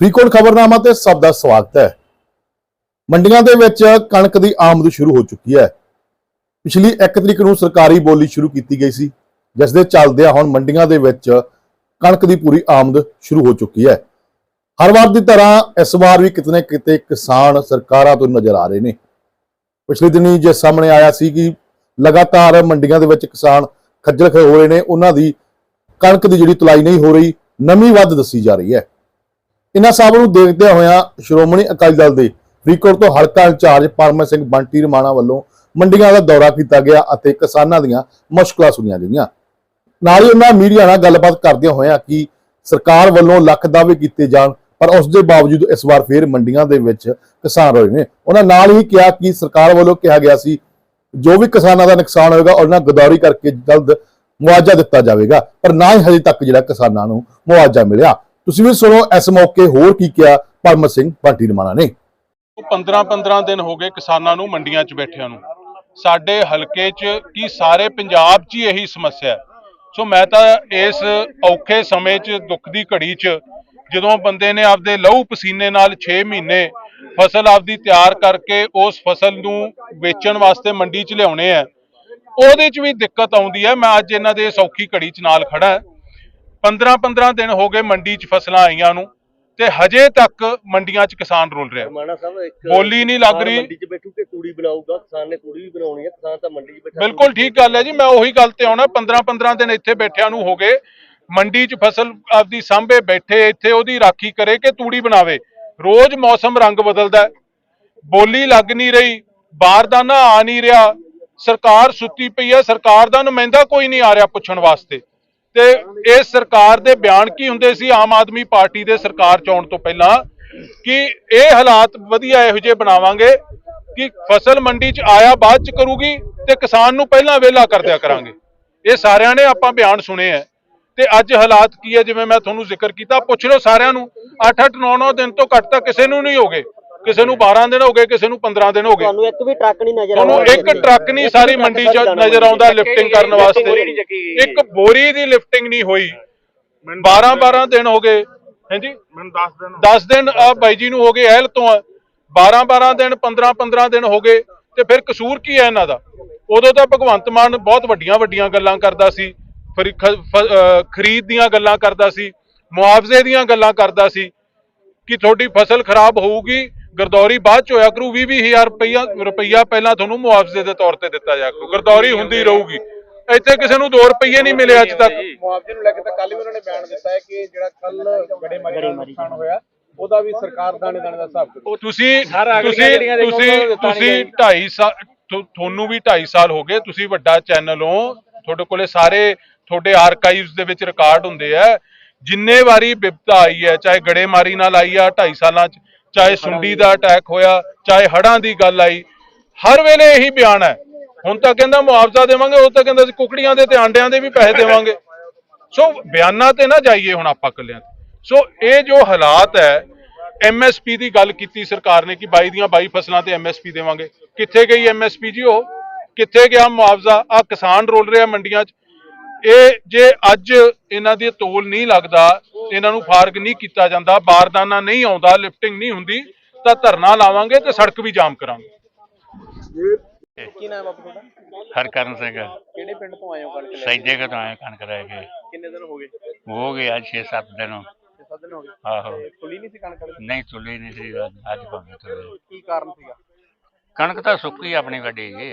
ਫਰੀਕੋਟ ਖਬਰਨਾਮਾ ਤੇ ਸਭ ਦਾ ਸਵਾਗਤ ਹੈ। ਮੰਡੀਆਂ ਦੇ ਵਿੱਚ ਕਣਕ ਦੀ ਆਮਦ ਸ਼ੁਰੂ ਹੋ ਚੁੱਕੀ ਹੈ। ਪਿਛਲੀ 1 ਤਰੀਕ ਨੂੰ ਸਰਕਾਰੀ ਬੋਲੀ ਸ਼ੁਰੂ ਕੀਤੀ ਗਈ ਸੀ, ਜਿਸ ਦੇ ਚੱਲਦਿਆਂ ਹੁਣ ਮੰਡੀਆਂ ਦੇ ਵਿੱਚ ਕਣਕ ਦੀ ਪੂਰੀ ਆਮਦ ਸ਼ੁਰੂ ਹੋ ਚੁੱਕੀ ਹੈ। ਹਰ ਵਾਰ ਦੀ ਤਰ੍ਹਾਂ ਇਸ ਵਾਰ ਵੀ ਕਿਤਨੇ ਕਿਤੇ ਕਿਸਾਨ ਸਰਕਾਰਾਂ ਤੋਂ ਨਜ਼ਰ ਆ ਰਹੇ ਨੇ। ਪਿਛਲੇ ਦਿਨੀ ਜੇ ਸਾਹਮਣੇ ਆਇਆ ਸੀ ਕਿ ਲਗਾਤਾਰ ਮੰਡੀਆਂ ਦੇ ਵਿੱਚ ਕਿਸਾਨ ਖੱਜਲ ਖੇ ਹੋ ਰਹੇ ਨੇ, ਉਹਨਾਂ ਦੀ ਕਣਕ ਦੀ ਜਿਹੜੀ ਤੁਲਾਈ ਨਹੀਂ ਹੋ ਰਹੀ ਨਮੀ ਵੱਧ ਦੱਸੀ ਜਾ ਰਹੀ ਹੈ। ਇਹਨਾਂ ਸਭ ਨੂੰ ਦੇਖਦਿਆਂ ਹੋਇਆਂ ਸ਼੍ਰੋਮਣੀ ਅਕਾਲੀ ਦਲ ਦੇ ਫਰੀਦਕੋਟ ਤੋਂ ਹਲਕਾ ਇੰਚਾਰਜ ਪਰਮਾ ਸਿੰਘ ਬੰਟੀ ਰਮਾਣਾ ਵੱਲੋਂ ਮੰਡੀਆਂ ਦਾ ਦੌਰਾ ਕੀਤਾ ਗਿਆ ਅਤੇ ਕਿਸਾਨਾਂ ਦੀਆਂ ਮੁਸ਼ਕਲਾਂ ਸੁਣੀਆਂ ਗਈਆਂ। ਨਾਲ ਹੀ ਉਹਨਾਂ ਮੀਡੀਆ ਨਾਲ ਗੱਲਬਾਤ ਕਰਦਿਆਂ ਹੋਇਆਂ ਕਿ ਸਰਕਾਰ ਵੱਲੋਂ ਲੱਖ ਦਾਅਵੇ ਕੀਤੇ ਜਾਣ, ਪਰ ਉਸ ਦੇ ਬਾਵਜੂਦ ਇਸ ਵਾਰ ਫੇਰ ਮੰਡੀਆਂ ਦੇ ਵਿੱਚ ਕਿਸਾਨ ਰੋਏ ਨੇ। ਉਹਨਾਂ ਨਾਲ ਹੀ ਕਿਹਾ ਕਿ ਸਰਕਾਰ ਵੱਲੋਂ ਕਿਹਾ ਗਿਆ ਸੀ, ਜੋ ਵੀ ਕਿਸਾਨਾਂ ਦਾ ਨੁਕਸਾਨ ਹੋਏਗਾ, ਉਹਨਾਂ ਗਦਾਰੀ ਕਰਕੇ ਜਲਦ ਮੁਆਵਜ਼ਾ ਦਿੱਤਾ ਜਾਵੇਗਾ, ਪਰ ਨਾ ਹੀ ਹਜੇ ਤੱਕ ਜਿਹੜਾ ਕਿਸਾਨਾਂ ਨੂੰ ਮੁਆਵਜ਼ਾ ਮਿਲਿਆ। ਤੁਸੀਂ ਵੀ ਸੁਣੋ, ਇਸ ਮੌਕੇ ਹੋਰ ਕੀ ਕਿਹਾ ਪਰਮਤ ਸਿੰਘ ਬੰਟੀ ਰਮਾਣਾ ਨੇ। ਉਹ 15-15 ਦਿਨ ਹੋ ਗਏ ਕਿਸਾਨਾਂ ਨੂੰ ਮੰਡੀਆਂ 'ਚ ਬੈਠਿਆਂ ਨੂੰ। ਸਾਡੇ ਹਲਕੇ 'ਚ ਕੀ ਸਾਰੇ ਪੰਜਾਬ 'ਚ ਹੀ ਇਹੀ ਸਮੱਸਿਆ ਸੋ ਮੈਂ ਤਾਂ ਇਸ ਔਖੇ ਸਮੇਂ 'ਚ, ਦੁੱਖ ਦੀ ਘੜੀ 'ਚ ਜਦੋਂ ਬੰਦੇ ਨੇ ਆਪਦੇ ਲਹੂ ਪਸੀਨੇ ਨਾਲ 6 ਮਹੀਨੇ ਫਸਲ ਆਪਦੀ ਤਿਆਰ ਕਰਕੇ ਉਸ ਫਸਲ ਨੂੰ ਵੇਚਣ ਵਾਸਤੇ ਮੰਡੀ 'ਚ ਲਿਆਉਣੇ ਆ ਉਹਦੇ 'ਚ ਵੀ ਦਿੱਕਤ ਆਉਂਦੀ ਹੈ। ਮੈਂ ਅੱਜ ਇਹਨਾਂ ਦੇ ਸੌਖੀ ਘੜੀ 'ਚ ਨਾਲ ਖੜਾ 15-15 ਦਿਨ ਹੋ ਗਏ ਮੰਡੀ 'ਚ ਫਸਲਾਂ ਆਈਆਂ ਨੂੰ ਤੇ ਹਜੇ ਤੱਕ ਮੰਡੀਆਂ 'ਚ ਕਿਸਾਨ ਰੁਲ ਰਿਹਾ। ਮਾਣਾ ਸਾਹਿਬ ਇੱਕ ਬੋਲੀ ਨਹੀਂ ਲੱਗ ਕਿਸਾਨ ਰਹੀ। ਮੰਡੀ 'ਚ ਬੈਠੂ ਕਿ ਤੂੜੀ ਬਣਾਊਗਾ? ਕਿਸਾਨ ਨੇ ਤੂੜੀ ਵੀ ਬਣਾਉਣੀ ਹੈ ਕਿਸਾਨ ਤਾਂ ਮੰਡੀ 'ਚ ਬੈਠਾ ਬਿਲਕੁਲ ਠੀਕ ਗੱਲ ਹੈ ਜੀ ਮੈਂ ਉਹੀ ਗੱਲ ਤੇ ਆਉਣਾ। 15-15 ਦਿਨ ਇੱਥੇ ਬੈਠਿਆਂ ਨੂੰ ਹੋ ਗਏ ਮੰਡੀ 'ਚ ਫਸਲ ਆਪਦੀ ਸਾਂਭੇ ਬੈਠੇ ਇੱਥੇ ਉਹਦੀ ਰਾਖੀ ਕਰੇ ਕਿ ਤੂੜੀ ਬਣਾਵੇ। ਰੋਜ਼ ਮੌਸਮ ਰੰਗ ਬਦਲਦਾ ਹੈ। ਬੋਲੀ ਲੱਗ ਨਹੀਂ ਰਹੀ ਬਾਰਦਾਨਾ ਆ ਨਹੀਂ ਰਿਹਾ। ਸਰਕਾਰ ਸੁੱਤੀ ਪਈ ਹੈ ਸਰਕਾਰ ਦਾ ਨੁਮਾਇੰਦਾ ਕੋਈ ਨਹੀਂ ਆ ਰਿਹਾ ਪੁੱਛਣ ਵਾਸਤੇ। ਤੇ ਇਹ ਸਰਕਾਰ ਦੇ ਬਿਆਨ ਕੀ ਹੁੰਦੇ ਸੀ? ਆਮ ਆਦਮੀ ਪਾਰਟੀ ਦੇ ਸਰਕਾਰ ਚ ਆਉਣ ਤੋਂ ਪਹਿਲਾਂ ਕਿ ਇਹ ਹਾਲਾਤ ਵਧੀਆ ਇਹੋ ਜਿਹੇ ਬਣਾਵਾਂਗੇ ਕਿ ਫਸਲ ਮੰਡੀ ਚ ਆਇਆ ਬਾਅਦ ਚ ਕਰੂਗੀ ਤੇ ਕਿਸਾਨ ਨੂੰ ਪਹਿਲਾਂ ਵਿਹਲਾ ਕਰ ਦਿਆ ਕਰਾਂਗੇ। ਇਹ ਸਾਰਿਆਂ ਨੇ ਆਪਾਂ ਬਿਆਨ ਸੁਣੇ ਐ ਤੇ ਅੱਜ ਹਾਲਾਤ ਕੀ ਹੈ? ਜਿਵੇਂ ਮੈਂ ਤੁਹਾਨੂੰ ਜ਼ਿਕਰ ਕੀਤਾ, ਪੁੱਛ ਲਓ ਸਾਰਿਆਂ ਨੂੰ। 8-8 9-9 ਦਿਨ ਤੋਂ ਘੱਟ ਤਾਂ ਕਿਸੇ ਨੂੰ ਨਹੀਂ ਹੋਗੇ ਕਿਸੇ ਨੂੰ 12 ਦਿਨ ਹੋ ਗਏ ਕਿਸੇ ਨੂੰ 15 ਦਿਨ ਹੋ ਗਏ। ਤੁਹਾਨੂੰ ਇੱਕ ਵੀ ਟਰੱਕ ਨਹੀਂ ਨਜ਼ਰ ਤੁਹਾਨੂੰ ਇੱਕ ਟਰੱਕ ਨਹੀਂ ਸਾਰੀ ਮੰਡੀ 'ਚ ਨਜ਼ਰ ਆਉਂਦਾ ਲਿਫਟਿੰਗ ਕਰਨ ਵਾਸਤੇ। ਇੱਕ ਬੋਰੀ ਦੀ ਲਿਫਟਿੰਗ ਨਹੀਂ ਹੋਈ। 12 12 ਦਿਨ ਹੋ ਗਏ। ਹਾਂਜੀ? ਮੈਨੂੰ 10 ਦਿਨ 10 ਦਿਨ ਆ ਬਾਈ ਜੀ ਨੂੰ ਹੋ ਗਏ ਅਹਿਲ ਤੋਂ। 12 12 ਦਿਨ 15 15 ਦਿਨ ਹੋ ਗਏ ਤੇ ਫਿਰ ਕਸੂਰ ਕੀ ਹੈ ਇਹਨਾਂ ਦਾ? ਉਦੋਂ ਤਾਂ ਭਗਵੰਤ ਮਾਨ ਬਹੁਤ ਵੱਡੀਆਂ ਵੱਡੀਆਂ ਗੱਲਾਂ ਕਰਦਾ ਸੀ। ਫਿਰ ਖਰੀਦ ਦੀਆਂ ਗੱਲਾਂ ਕਰਦਾ ਸੀ। ਮੁਆਵਜ਼ੇ ਦੀਆਂ ਗੱਲਾਂ ਕਰਦਾ ਸੀ ਕਿ ਤੁਹਾਡੀ ਫਸਲ ਖਰਾਬ ਹੋਊਗੀ। ਗਰਦੌਰੀ ਬਾਅਦ ਚ ਹੋਇਆ ਕਰੂ 20 20000 ਰੁਪਈਆ ਰੁਪਈਆ ਪਹਿਲਾਂ ਤੁਹਾਨੂੰ ਮੁਆਵਜ਼ੇ ਦੇ ਤੌਰ ਤੇ ਦਿੱਤਾ ਜਾ ਕਰੂ। ਗਰਦੌਰੀ ਹੁੰਦੀ ਰਹੂਗੀ। ਇੱਥੇ ਕਿਸੇ ਨੂੰ 2 ਰੁਪਈਏ ਨਹੀਂ ਮਿਲੇ ਅੱਜ ਤੱਕ। ਮੁਆਵਜ਼ੇ ਨੂੰ ਲੈ ਕੇ ਤਾਂ ਕੱਲ ਵੀ ਉਹਨਾਂ ਨੇ ਬਿਆਨ ਦਿੱਤਾ ਹੈ ਕਿ ਜਿਹੜਾ ਕੱਲ ਬੜੇ ਮਾਰੀ ਦਾ ਨੁਕਸਾਨ ਹੋਇਆ ਉਹਦਾ ਵੀ ਸਰਕਾਰ ਦਾਣੇ ਦਾਣੇ ਦਾ ਹਿਸਾਬ ਕਰੂ ਤੁਸੀਂ ਤੁਸੀਂ ਤੁਸੀਂ ਤੁਸੀਂ ਨਹੀਂ 2.5 ਸਾਲ ਤੁਹਾਨੂੰ ਵੀ 2.5 ਸਾਲ ਹੋ ਗਏ ਤੁਸੀਂ ਵੱਡਾ ਚੈਨਲ ਹੋ ਤੁਹਾਡੇ ਕੋਲੇ ਸਾਰੇ ਤੁਹਾਡੇ ਆਰਕਾਈਵਸ ਦੇ ਵਿੱਚ ਰਿਕਾਰਡ ਹੁੰਦੇ ਆ। ਜਿੰਨੇ ਵਾਰੀ ਵਿਪਤਾ ਆਈ ਹੈ ਚਾਹੇ ਗੜੇਮਾਰੀ ਨਾਲ ਆਈ ਆ 2.5 ਸਾਲਾਂ ਚ ਚਾਹੇ ਸੁੰਡੀ ਦਾ ਅਟੈਕ ਹੋਇਆ, ਚਾਹੇ ਹੜਾਂ ਦੀ ਗੱਲ ਆਈ, ਹਰ ਵੇਲੇ ਇਹੀ ਬਿਆਨ ਹੈ। ਹੁਣ ਤਾਂ ਕਹਿੰਦਾ ਮੁਆਵਜ਼ਾ ਦੇਵਾਂਗੇ, ਉਹ ਤਾਂ ਕਹਿੰਦਾ ਸੀ ਕੁਕੜੀਆਂ ਦੇ ਤੇ ਆਂਡਿਆਂ ਦੇ ਵੀ ਪੈਸੇ ਦੇਵਾਂਗੇ। ਸੋ ਬਿਆਨਾਂ ਤੇ ਨਾ ਜਾਈਏ ਹੁਣ ਆਪਾਂ ਇਕੱਲਿਆਂ ਤੇ। ਸੋ ਇਹ ਜੋ ਹਾਲਾਤ ਹੈ ਐਮਐਸਪੀ ਦੀ ਗੱਲ ਕੀਤੀ ਸਰਕਾਰ ਨੇ ਕਿ 22 ਦੀਆਂ 22 ਫਸਲਾਂ ਤੇ ਐਮਐਸਪੀ ਦੇਵਾਂਗੇ। ਕਿੱਥੇ ਗਈ ਐਮਐਸਪੀ ਜੀ ਉਹ? ਕਿੱਥੇ ਗਿਆ ਮੁਆਵਜ਼ਾ? ਆ ਕਿਸਾਨ ਰੋਲ ਰਿਹਾ ਮੰਡੀਆਂ 'ਚ। ਇਹ ਜੇ ਅੱਜ ਇਹਨਾਂ ਦੀ ਤੋਲ ਨਹੀਂ ਲੱਗਦਾ ਇਹਨਾਂ ਨੂੰ ਫਾਰਗ ਨਹੀਂ ਕੀਤਾ ਜਾਂਦਾ ਬਾਰਦਾਨਾ ਨਹੀਂ ਆਉਂਦਾ ਲਿਫਟਿੰਗ ਨਹੀਂ ਹੁੰਦੀ ਤਾਂ ਧਰਨਾ ਲਾਵਾਂਗੇ ਤੇ ਸੜਕ ਵੀ ਜਾਮ ਕਰਾਂਗੇ। ਕੀ ਨਾਮ ਆ ਤੁਹਾਡਾ? ਹਰਕਰਨ ਸਿੰਘ। ਕਿਹੜੇ ਪਿੰਡ ਤੋਂ ਆਏ ਹੋ ਕਣਕ ਲੈ ਕੇ? ਸੈਦੇ ਕਦੋਂ ਆਇਆ ਕਣਕ ਲੈ ਕੇ। ਕਿੰਨੇ ਦਿਨ ਹੋ ਗਏ? ਹੋ ਗਏ ਅੱਜ 6-7 ਦਿਨ। 6 ਦਿਨ ਹੋ ਗਏ। ਆਹੋ। ਤੇ ਖੁੱਲੀ ਨਹੀਂ ਸੀ ਕਣਕ? ਨਹੀਂ ਤੁਲੀ ਨਹੀਂ ਸੀ ਅੱਜ- ਭਾਵੇਂ ਕੀ ਕਾਰਨ ਸੀਗਾ? ਕਣਕ ਤਾਂ ਸੁੱਕੀ ਆਪਣੀ ਵੱਡੀ ਜੀ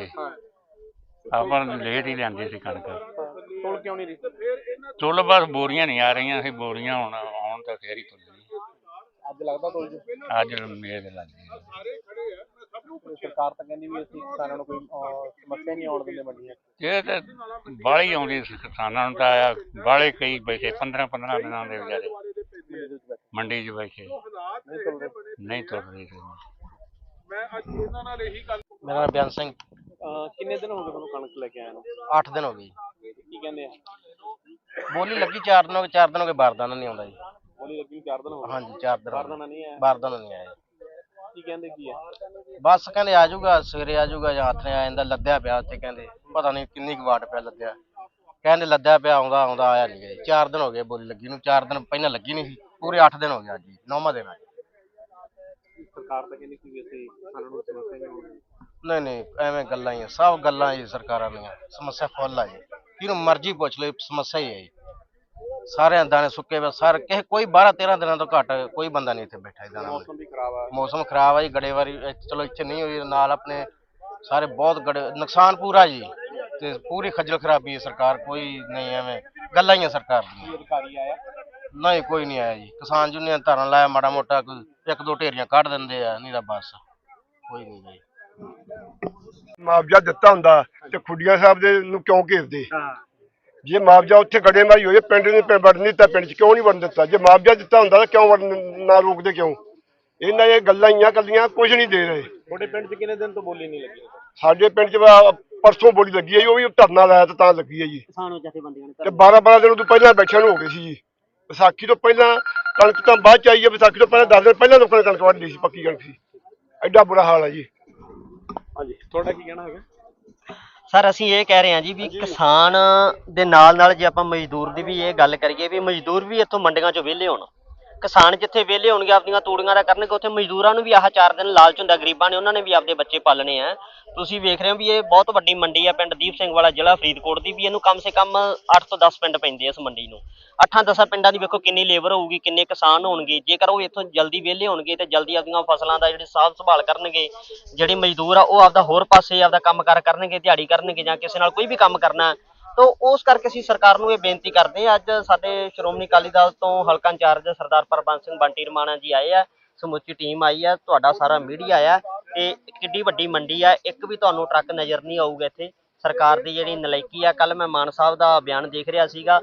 ਆਪਾਂ ਲੇਟ ਹੀ ਲਿਆਂਦੀ ਸੀ ਕਣਕ। ਤੋਲ ਕਿਉਂ ਨਹੀਂ ਰਹੀ? ਤੁਲ ਬਸ ਬੋਰੀਆਂ ਨਹੀਂ ਆ ਰਹੀਆਂ ਸੀ ਬੋਰੀਆਂ ਹੁਣ ਆਉਣ ਤਾਂ ਫੇਰ ਹੀ ਤੁੱਲਣੀ ਅੱਜ ਲੱਗਦਾ ਤੋਲ ਜੀ? ਅੱਜ ਮੇਰ ਲੱਗ ਗਈ ਸਰਕਾਰ ਤਾਂ ਕਹਿੰਦੀ ਵੀ ਅਸੀਂ ਕਿਸਾਨਾਂ ਨੂੰ ਕੋਈ ਅਹ, ਸਮੱਸਿਆ ਨਹੀਂ ਆਉਣ ਦਿੰਦੇ ਮੰਡੀਆਂ 'ਚ। ਇਹ ਤਾਂ ਬਾਹਲੀ ਆਉਂਦੀ ਸੀ ਕਿਸਾਨਾਂ ਨੂੰ ਤਾਂ ਆਇਆ ਬਾਹਲੇ ਕਈ ਬੈਠੇ 15-15 ਦਿਨਾਂ ਦੇ ਵਿਚਾਰੇ। ਮੰਡੀ ਦੇ ਵਿੱਚ ਬੈਠੇ ਮੰਡੀ 'ਚ ਬੈਠੇ। ਨਹੀਂ ਤੁਲ ਰਹੇ ਨਹੀਂ ਤੁਰ ਰਹੇ ਸੀ। ਮੈਂ ਅੱਜ ਇਹਨਾਂ ਨਾਲ ਇਹੀ ਗੱਲ ਮੇਰਾ ਨਾਮ ਬਿਆਨ ਸਿੰਘ। ਅਹ, ਕਿੰਨੇ ਦਿਨ ਹੋ ਗਏ ਤੁਹਾਨੂੰ ਕਣਕ ਲੈ ਕੇ ਆਏ ਨੂੰ? 8 ਦਿਨ ਹੋ ਗਏ ਜੀ। ਕੀ ਕਹਿੰਦੇ ਆ? ਬੋਲੀ ਲੱਗੀ 4 ਦਿਨ ਹੋ ਗਏ 4 ਦਿਨ ਹੋ ਗਏ ਬਾਰਦਾਨਾ ਨਹੀਂ ਆਉਂਦਾ ਜੀ। ਬੋਲੀ ਲੱਗੀ ਚਾਰ ਦਿਨ ਹੋ ਗਏ। ਹਾਂਜੀ 4 ਦਿਨ ਹੋ ਬਾਰਦਾਨਾ ਗਏ ਨਹੀਂ ਆਇਆ। ਬਾਰਦਾਨਾ ਨਹੀਂ ਆਇਆ। ਕੀ ਕਹਿੰਦੇ ਕੀ ਆ? ਬਸ ਕਹਿੰਦੇ ਆ ਜਾਊਗਾ ਸਵੇਰੇ ਆ ਜਾਊਗਾ ਜਾਂ ਹੱਥ ਨੇ ਆ ਜਾਂਦਾ ਲੱਦਿਆ ਪਿਆ ਉੱਥੇ ਕਹਿੰਦੇ। ਪਤਾ ਨਹੀਂ ਕਿੰਨੀ ਕੁ ਵਾਟ ਪਿਆ ਲੱਦਿਆ। ਕਹਿੰਦੇ ਲੱਦਿਆ ਪਿਆ ਆਉਂਦਾ ਆਉਂਦਾ ਆਇਆ ਨਹੀਂ ਗਿਆ। 4 ਦਿਨ ਹੋ ਗਏ ਬੋਲੀ ਲੱਗੀ ਨੂੰ 4 ਦਿਨ ਪਹਿਲਾਂ ਲੱਗੀ ਨਹੀਂ ਸੀ। ਪੂਰੇ 8 ਦਿਨ ਹੋ ਗਿਆ ਜੀ ਨੌਵਾਂ ਦਿਨ ਆ। ਸਰਕਾਰ ਤਾਂ ਕਹਿੰਦੀ ਕਿ ਅਸੀਂ ਸਾਨੂੰ ਨੂੰ ਸਮੱਸਿਆ ਨਹੀਂ ਨਹੀਂ ਨਹੀਂ ਐਵੇਂ ਗੱਲਾਂ ਹੀ ਆ, ਸਭ ਗੱਲਾਂ ਹੀ ਸਰਕਾਰਾਂ ਦੀਆਂ ਸਮੱਸਿਆ ਫੁੱਲ ਆ ਜੀ। ਜਿਹਨੂੰ ਮਰਜ਼ੀ ਪੁੱਛ ਲਓ ਸਮੱਸਿਆ ਹੀ ਹੈ ਜੀ। ਸਾਰਿਆਂ ਦਾਣੇ ਸੁੱਕੇ ਵੇ ਸਾਰੇ ਕਿਸੇ ਕੋਈ 12 13 ਦਿਨਾਂ ਤੋਂ ਘੱਟ ਕੋਈ ਬੰਦਾ ਨਹੀਂ ਇੱਥੇ ਬੈਠਾ ਇਦਾਂ ਦਾ ਮੌਸਮ ਵੀ ਖਰਾਬ ਆ। ਮੌਸਮ ਖਰਾਬ ਆ ਜੀ ਗੜੇਵਾਰੀ ਇੱਥੇ ਚਲੋ ਇੱਥੇ ਨਹੀਂ ਹੋਈ ਨਾਲ ਆਪਣੇ ਸਾਰੇ ਬਹੁਤ ਗੜੇ ਨੁਕਸਾਨ ਪੂਰਾ ਜੀ। ਤੇ ਪੂਰੀ ਖੱਜਲ ਖਰਾਬੀ ਹੈ ਸਰਕਾਰ ਕੋਈ ਨਹੀਂ ਐਵੇਂ ਗੱਲਾਂ ਹੀ ਆ ਸਰਕਾਰ ਦੀਆਂ। ਅਧਿਕਾਰੀ ਆਇਆ? ਨਹੀਂ ਕੋਈ ਨਹੀਂ ਆਇਆ ਜੀ। ਕਿਸਾਨ ਯੂਨੀਅਨ ਧਰਨ ਲਾਇਆ ਮਾੜਾ ਮੋਟਾ ਕੋਈ ਇੱਕ ਦੋ ਢੇਰੀਆਂ ਕੱਢ ਦਿੰਦੇ ਆ ਨਹੀਂ ਤਾਂ ਬਸ। ਕੋਈ ਨਹੀਂ ਜੀ। ਮੁਆਵਜ਼ਾ ਦਿੱਤਾ ਹੁੰਦਾ ਤੇ ਖੁੱਡੀਆਂ ਸਾਹਿਬ ਦੇ ਨੂੰ ਕਿਉਂ ਘੇਰਦੇ? ਹਾਂ ਜੇ ਮੁਆਵਜ਼ਾ ਉੱਥੇ ਗੜੇਮਾਰੀ ਹੋਏ ਪਿੰਡ ਨੇ ਪਿੰਡ ਵੜਨ ਨਹੀਂ ਦਿੱਤਾ ਪਿੰਡ 'ਚ ਕਿਉਂ ਨਹੀਂ ਵੜਨ ਦਿੱਤਾ? ਜੇ ਮੁਆਵਜ਼ਾ ਦਿੱਤਾ ਹੁੰਦਾ ਤਾਂ ਕਿਉਂ ਵੜਨ ਨਾ ਰੋਕਦੇ ਕਿਉਂ? ਇਹਨਾਂ ਇਹ ਗੱਲਾਂ ਹੀ ਆ ਕੱਲੀਆਂ ਕੁਝ ਨਹੀਂ ਦੇ ਰਹੇ। ਤੁਹਾਡੇ ਪਿੰਡ 'ਚ ਕਿੰਨੇ ਦਿਨ ਤੋਂ ਬੋਲੀ ਨਹੀਂ ਲੱਗੀ? ਸਾਡੇ ਪਿੰਡ 'ਚ ਪਰਸੋਂ ਬੋਲੀ ਲੱਗੀ ਹੈ ਜੀ ਉਹ ਵੀ ਧਰਨਾ ਲਾਇਆ ਤਾਂ ਤਾਂ ਲੱਗੀ ਹੈ ਜੀ। ਕਿਸਾਨ ਜਥੇਬੰਦੀਆਂ ਨੇ ਤੇ 12 12 ਦਿਨ ਤੋਂ ਪਹਿਲਾਂ ਬੈਠਿਆਂ ਨੂੰ ਹੋ ਗਏ ਸੀ ਜੀ। ਵਿਸਾਖੀ ਤੋਂ ਪਹਿਲਾਂ ਕਣਕ ਤਾਂ ਬਾਅਦ ਚ ਆਈ ਹੈ ਵਿਸਾਖੀ ਤੋਂ ਪਹਿਲਾਂ 10 ਦਿਨ ਪਹਿਲਾਂ ਲੋਕਾਂ ਨੇ ਕਣਕ ਵੱਢ ਲਈ ਸੀ ਪੱਕੀ ਕਣਕ ਸੀ। ਐਡਾ ਬੁਰਾ ਹਾਲ ਹੈ ਜੀ। ਤੁਹਾਡਾ ਕੀ ਕਹਿਣਾ ਹੈਗਾ? ਸਰ ਅਸੀਂ ਇਹ ਕਹਿ ਰਹੇ ਹਾਂ ਜੀ ਵੀ ਕਿਸਾਨ ਦੇ ਨਾਲ ਨਾਲ ਜੇ ਆਪਾਂ ਮਜ਼ਦੂਰ ਦੀ ਵੀ ਇਹ ਗੱਲ ਕਰੀਏ ਵੀ ਮਜ਼ਦੂਰ ਵੀ ਇੱਥੋਂ ਮੰਡੀਆਂ 'ਚੋਂ ਵਿਹਲੇ ਹੋਣ। ਕਿਸਾਨ ਜਿੱਥੇ ਵਿਹਲੇ ਹੋਣਗੇ, ਆਪਣੀਆਂ ਤੂੜੀਆਂ ਦਾ ਕਰਨਗੇ, ਉੱਥੇ ਮਜ਼ਦੂਰਾਂ ਨੂੰ ਵੀ ਆਹ ਚਾਰ ਦਿਨ ਲਾਲਚ ਹੁੰਦਾ, ਗਰੀਬਾਂ ਨੇ ਉਹਨਾਂ ਨੇ ਵੀ ਆਪਦੇ ਬੱਚੇ ਪਾਲਣੇ ਆ। ਤੁਸੀਂ ਵੇਖ ਰਹੇ ਹੋ ਵੀ ਇਹ ਬਹੁਤ ਵੱਡੀ ਮੰਡੀ ਆ, ਪਿੰਡ ਦੀਪ ਸਿੰਘ ਵਾਲਾ ਜ਼ਿਲ੍ਹਾ ਫਰੀਦਕੋਟ ਦੀ, ਵੀ ਇਹਨੂੰ ਕਮ ਸੇ ਕਮ 8 ਤੋਂ 10 ਪਿੰਡ ਪੈਂਦੇ ਆ ਇਸ ਮੰਡੀ ਨੂੰ। 8-10 ਪਿੰਡਾਂ ਦੀ ਵੇਖੋ ਕਿੰਨੀ ਲੇਬਰ ਹੋਊਗੀ, ਕਿੰਨੇ ਕਿਸਾਨ ਹੋਣਗੇ, ਜੇਕਰ ਉਹ ਇੱਥੋਂ ਜਲਦੀ ਵਿਹਲੇ ਹੋਣਗੇ ਤੇ ਜਲਦੀ ਆਪਦੀਆਂ ਫਸਲਾਂ ਦਾ ਜਿਹੜੀ ਸਾਂਭ ਸੰਭਾਲ ਕਰਨਗੇ, ਜਿਹੜੇ ਮਜ਼ਦੂਰ ਆ, ਉਹ ਆਪਦਾ ਹੋਰ ਪਾਸੇ ਆਪਦਾ ਕੰਮ ਕਾਰ ਕਰਨਗੇ, ਦਿਹਾੜੀ ਕਰਨਗੇ ਜਾਂ ਕਿਸੇ ਨਾਲ ਕੋਈ ਵੀ ਕੰਮ ਕਰਨਾ ਤਾਂ ਉਸ ਕਰਕੇ ਅਸੀਂ ਸਰਕਾਰ ਨੂੰ ਇਹ ਬੇਨਤੀ ਕਰਦੇ ਹਾਂ, ਅੱਜ ਸਾਡੇ ਸ਼੍ਰੋਮਣੀ ਅਕਾਲੀ ਦਲ ਤੋਂ ਹਲਕਾ ਇੰਚਾਰਜ ਸਰਦਾਰ ਪਰਬੰਸ ਸਿੰਘ ਬੰਟੀ ਰਮਾਣਾ ਜੀ ਆਏ ਆ, ਸਮੁੱਚੀ ਟੀਮ ਆਈ ਆ, ਤੁਹਾਡਾ ਸਾਰਾ ਮੀਡੀਆ ਆ ਤੇ ਕਿੱਡੀ ਵੱਡੀ ਮੰਡੀ ਆ, ਇੱਕ ਵੀ ਤੁਹਾਨੂੰ ਟਰੱਕ ਨਜ਼ਰ ਨਹੀਂ ਆਊਗਾ ਇੱਥੇ। ਸਰਕਾਰ ਦੀ ਜਿਹੜੀ ਨਲਾਇਕੀ ਆ ਕੱਲ ਮੈਂ ਮਾਨ ਸਾਹਿਬ ਦਾ ਬਿਆਨ ਦੇਖ ਰਿਹਾ ਸੀਗਾ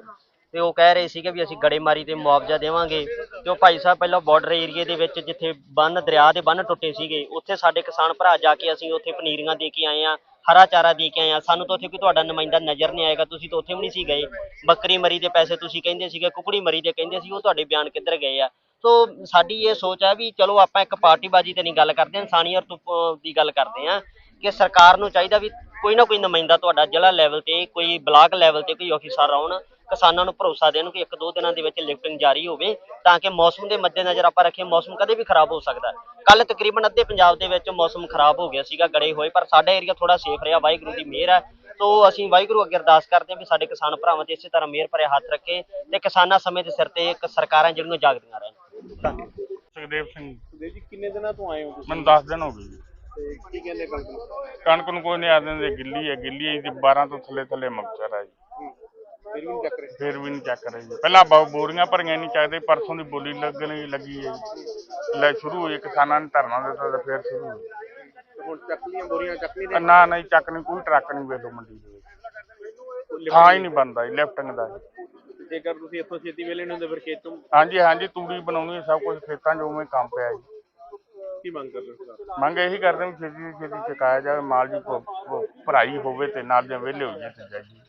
ਤੇ ਉਹ ਕਹਿ ਰਹੇ ਸੀਗੇ ਵੀ ਅਸੀਂ ਗੜੇਮਾਰੀ ਤੇ ਮੁਆਵਜ਼ਾ ਦੇਵਾਂਗੇ। ਤੇ ਉਹ ਭਾਈ ਸਾਹਿਬ ਪਹਿਲਾਂ ਬਾਰਡਰ ਏਰੀਏ ਦੇ ਵਿੱਚ ਜਿੱਥੇ ਬੰਨ, ਦਰਿਆ ਦੇ ਬੰਨ ਟੁੱਟੇ ਸੀਗੇ, ਉੱਥੇ ਸਾਡੇ ਕਿਸਾਨ ਭਰਾ ਜਾ ਕੇ ਅਸੀਂ ਉੱਥੇ ਪਨੀਰੀਆਂ ਦੇ ਕੇ ਆਏ ਆ ਹਰਾ ਚਾਰਾ ਦੇ ਕੇ ਆਏ ਆ। ਸਾਨੂੰ ਤਾਂ ਉੱਥੇ ਕੋਈ ਤੁਹਾਡਾ ਨੁਮਾਇੰਦਾ ਨਜ਼ਰ ਨਹੀਂ ਆਏਗਾ। ਤੁਸੀਂ ਤਾਂ ਉੱਥੇ ਵੀ ਨਹੀਂ ਸੀ ਗਏ। ਬੱਕਰੀ ਮਰੀ ਦੇ ਪੈਸੇ ਤੁਸੀਂ ਕਹਿੰਦੇ ਸੀਗੇ, ਕੁਕੜੀ ਮਰੀ ਦੇ ਕਹਿੰਦੇ ਸੀ, ਉਹ ਤੁਹਾਡੇ ਬਿਆਨ ਕਿੱਧਰ ਗਏ ਆ? ਸੋ ਸਾਡੀ ਇਹ ਸੋਚ ਆ ਵੀ ਚਲੋ ਆਪਾਂ ਇੱਕ ਪਾਰਟੀਬਾਜ਼ੀ ਤੇ ਨਹੀਂ ਗੱਲ ਕਰਦੇ, ਇਨਸਾਨੀਅਤ ਤੋਂ ਦੀ ਗੱਲ ਕਰਦੇ ਆ ਕਿ ਸਰਕਾਰ ਨੂੰ ਚਾਹੀਦਾ ਵੀ ਕੋਈ ਨਾ ਕੋਈ ਨੁਮਾਇੰਦਾ ਤੁਹਾਡਾ ਜ਼ਿਲ੍ਹਾ ਲੈਵਲ ਤੇ ਕੋਈ ਬਲਾਕ ਲੈਵਲ ਤੇ ਕੋਈ ਅਫੀਸਰ ਆਉਣ ਕਿਸਾਨਾਂ ਨੂੰ ਭਰੋਸਾ ਦੇਣ ਕਿ ਇੱਕ ਦੋ ਦਿਨਾਂ ਦੇ ਵਿੱਚ ਲਿਫਟਿੰਗ ਜਾਰੀ ਹੋਵੇ ਤਾਂ ਕਿ ਮੌਸਮ ਦੇ ਮੱਦੇਨਜ਼ਰ ਆਪਾਂ ਰੱਖੀਏ ਮੌਸਮ ਕਦੇ ਵੀ ਖਰਾਬ ਹੋ ਸਕਦਾ। ਕੱਲ ਤਕਰੀਬਨ ਅੱਧੇ ਪੰਜਾਬ ਦੇ ਵਿੱਚ ਮੌਸਮ ਖਰਾਬ ਹੋ ਗਿਆ ਸੀਗਾ ਗੜੇ ਹੋਏ ਪਰ ਸਾਡਾ ਏਰੀਆ ਥੋੜਾ ਸੇਫ ਰਿਹਾ ਵਾਹਿਗੁਰੂ ਦੀ ਮਿਹਰ ਹੈ। ਸੋ ਅਸੀਂ ਵਾਹਿਗੁਰੂ ਅੱਗੇ ਅਰਦਾਸ ਕਰਦੇ ਹਾਂ ਵੀ ਸਾਡੇ ਕਿਸਾਨ ਭਰਾਵਾਂ ਤੇ ਇਸੇ ਤਰ੍ਹਾਂ ਮਿਹਰ ਭਰਿਆ ਹੱਥ ਰੱਖੇ ਤੇ ਕਿਸਾਨਾਂ ਸਮੇਂ ਦੇ ਸਿਰ ਤੇ ਇੱਕ ਸਰਕਾਰਾਂ ਜਿਹੜੀਆਂ ਜਾਗਦੀਆਂ ਰਹਿਣ। ਸੁਖਦੇਵ ਸਿੰਘ। ਜੀ ਕਿੰਨੇ ਦਿਨਾਂ ਤੋਂ ਆਏ ਹੋ ਤੁਸੀਂ? ਮੈਨੂੰ 10 ਦਿਨ ਹੋ ਗਏ ਜੀ। ਤੇ ਕੀ ਕਹਿੰਦੇ ਕਣਕ ਨੂੰ? ਕਣਕ ਨੂੰ ਕੋਈ ਨਹੀਂ ਆ ਦਿੰਦੇ ਗਿੱਲੀ ਹੈ ਗਿੱਲੀ ਹੈ ਜੀ 12 ਤੋਂ ਥੱਲੇ ਥੱਲੇ ਮਕਸਰ ਹੈ ਜੀ। ਫਿਰ ਵੀ ਨਹੀਂ ਚੱਕ ਰਹੇ। ਫਿਰ ਵੀ ਨਹੀਂ ਚੱਕ ਰਹੇ ਜੀ। ਪਹਿਲਾਂ ਬ- ਬੋਰੀਆਂ ਭਰੀਆਂ ਨਹੀਂ ਚੱਕਦੇ ਪਰਸੋਂ ਦੀ ਬੋਲੀ ਲੱਗਣੀ ਲੱਗੀ ਹੈ ਜੀ। ਲੈ ਸ਼ੁਰੂ ਹੋਈ ਕਿਸਾਨਾਂ ਨੇ ਧਰਨਾ ਦਿੱਤਾ ਤੇ ਫਿਰ ਸ਼ੁਰੂ ਹੋਈ। ਤੇ ਹੁਣ ਚੱਕ ਲੀਆਂ ਬੋਰੀਆਂ ਚੱਕ ਨਹੀਂ ਤੇ ਨਾ ਨਹੀਂ ਚੱਕ ਨਹੀਂ ਕੋਈ ਟਰੱਕ ਨਹੀਂ ਵੇਲੋ ਮੰਡੀ ਦੇ ਵਿੱਚ। ਥਾਂ ਹੀ ਨਹੀਂ ਬਣਦਾ ਜੀ ਲਿਫਟਿੰਗ ਦਾ ਜੀ। ਜੇਕਰ ਤੁਸੀਂ ਇੱਥੋਂ ਛੇਤੀ ਵੇਲੇ ਨਹੀਂ ਹੁੰਦੇ ਫਿਰ ਖੇਤ ਤੋਂ ਹਾਂਜੀ ਹਾਂਜੀ ਤੂੜੀ ਬਣਾਉਣੀ ਹੈ, ਸਭ ਕੁਝ ਖੇਤਾਂ 'ਚ ਉਵੇਂ ਕੰਮ ਪਿਆ ਜੀ। ਕੀ ਮੰਗ ਕਰਦੇ ਹੋ ਸਰਕਾਰ ਮੰਗ ਇਹੀ ਕਰਦੇ ਵੀ ਛੇਤੀ ਤੋਂ ਛੇਤੀ ਚੁਕਾਇਆ ਜਾਵੇ ਮਾਲ ਦੀ ਭਰਾਈ ਹੋਵੇ ਤੇ ਨਾਲ ਜਾਂ ਵਿਹਲੇ ਹੋ ਜੇ। ਤੇ ਜਾਈਏ